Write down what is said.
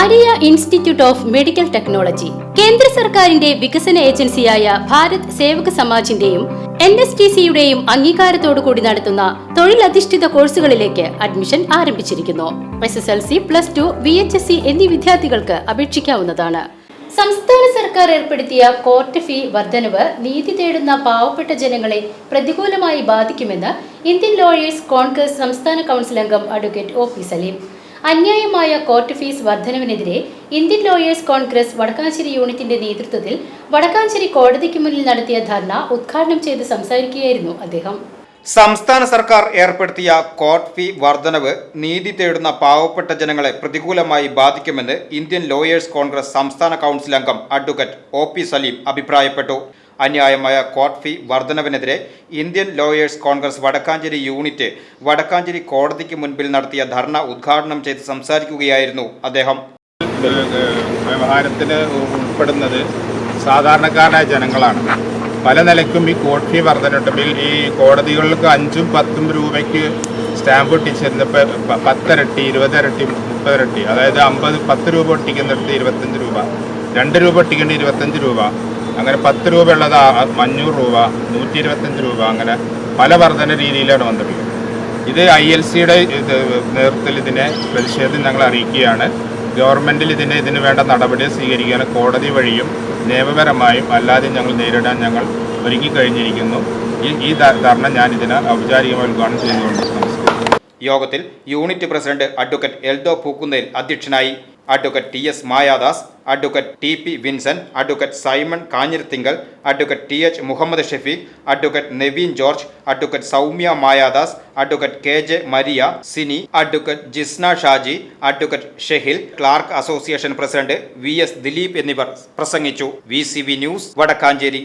Maria institute of medical technology. കേന്ദ്ര സർക്കാരിന്റെ വികസന ഏജൻസിയായ ഭാരത് സേവക സമാജിന്റെയും എൻ എസ് ടി സിയുടെയും അംഗീകാരത്തോടു കൂടി നടത്തുന്ന തൊഴിലധിഷ്ഠിത കോഴ്സുകളിലേക്ക് അഡ്മിഷൻ ആരംഭിച്ചിരിക്കുന്നു. S S L C plus two V H S C എന്നീ വിദ്യാർത്ഥികൾക്ക് അപേക്ഷിക്കാവുന്നതാണ്. സംസ്ഥാന സർക്കാർ ഏർപ്പെടുത്തിയ കോർട്ട് ഫീ വർധനവ് നീതി തേടുന്ന പാവപ്പെട്ട ജനങ്ങളെ പ്രതികൂലമായി ബാധിക്കുമെന്ന് ഇന്ത്യൻ ലോയേഴ്സ് കോൺഗ്രസ് സംസ്ഥാന കൗൺസിൽ അംഗം അഡ്വക്കേറ്റ് ഒ പി സലീം. അന്യായമായ കോർട്ട് ഫീസ് വർധനവിനെതിരെ ഇന്ത്യൻ ലോയേഴ്സ് കോൺഗ്രസ് വടക്കാഞ്ചേരി യൂണിറ്റിന്റെ നേതൃത്വത്തിൽ വടക്കാഞ്ചേരി കോടതിക്ക് മുന്നിൽ നടത്തിയ ധർണ ഉദ്ഘാടനം ചെയ്ത് സംസാരിക്കുകയായിരുന്നു അദ്ദേഹം. സംസ്ഥാന സർക്കാർ ഏർപ്പെടുത്തിയ കോർട്ട് ഫീ വർധനവ് നീതി തേടുന്ന പാവപ്പെട്ട ജനങ്ങളെ പ്രതികൂലമായി ബാധിക്കുമെന്ന് ഇന്ത്യൻ ലോയേഴ്സ് കോൺഗ്രസ് സംസ്ഥാന കൗൺസിൽ അംഗം അഡ്വക്കേറ്റ് ഒ പി സലീം അഭിപ്രായപ്പെട്ടു. അന്യായമായ court fee വർധനവിനെതിരെ Indian lawyers congress Vadakkanchery unit Vadakkanchery കോടതിക്ക് മുൻപിൽ നടത്തിയ ധർണ ഉദ്ഘാടനം ചെയ്ത് സംസാരിക്കുകയായിരുന്നു അദ്ദേഹം. വ്യവഹാരത്തിന് ഉൾപ്പെടുന്നത് സാധാരണക്കാരായ ജനങ്ങളാണ്. പല നിലയ്ക്കും ഈ കോർട്ട് ഫീ ബിൽ ഈ കോടതികൾക്ക് അഞ്ചും പത്തും രൂപയ്ക്ക് സ്റ്റാമ്പ് ഒട്ടിച്ചിരുന്നപ്പോൾ പത്തരട്ടി ഇരുപതിരട്ടി മുപ്പതിരട്ടി അതായത് അമ്പത് പത്ത് രൂപ ഒട്ടിക്കുന്നിടത്ത് ഇരുപത്തഞ്ച് രൂപ രണ്ട് രൂപ ഒട്ടിക്കേണ്ട ഇരുപത്തഞ്ച് രൂപ അങ്ങനെ പത്ത് രൂപ ഉള്ളത് അഞ്ഞൂറ് രൂപ നൂറ്റി ഇരുപത്തഞ്ച് രൂപ അങ്ങനെ പല വർധന രീതിയിലാണ് വന്നിട്ടുള്ളത്. ഇത് ഐ എൽ സിയുടെ നേതൃത്വത്തിൽ ഇതിനെ പ്രതിഷേധം ഞങ്ങൾ അറിയിക്കുകയാണ്. ഗവൺമെന്റിൽ ഇതിനെ ഇതിന് വേണ്ട നടപടി സ്വീകരിക്കാൻ കോടതി വഴിയും നിയമപരമായും അല്ലാതെ ഞങ്ങൾ നേരിടാൻ ഞങ്ങൾ ഒരുങ്ങിക്കഴിഞ്ഞിരിക്കുന്നു ഈ ഈ ധ- ധർണ ഞാൻ ഇതിനെ ഔപചാരികമായി ഉദ്ഘാടനം ചെയ്തുകൊണ്ട് യോഗത്തിൽ unit president advocate Eldho Pookkunnel അധ്യക്ഷനായി advocate T S Mayadas advocate T P Vincent advocate Simon Kanjirathingal advocate T H Muhammad Shefeeq advocate Naveen George advocate Soumya Mayadas advocate K J Maria Sini advocate Jisna Shaji advocate Shehil clerk association president V S Dileep എന്നിവർ പ്രസംഗിച്ചു. V news Vadakkanchery.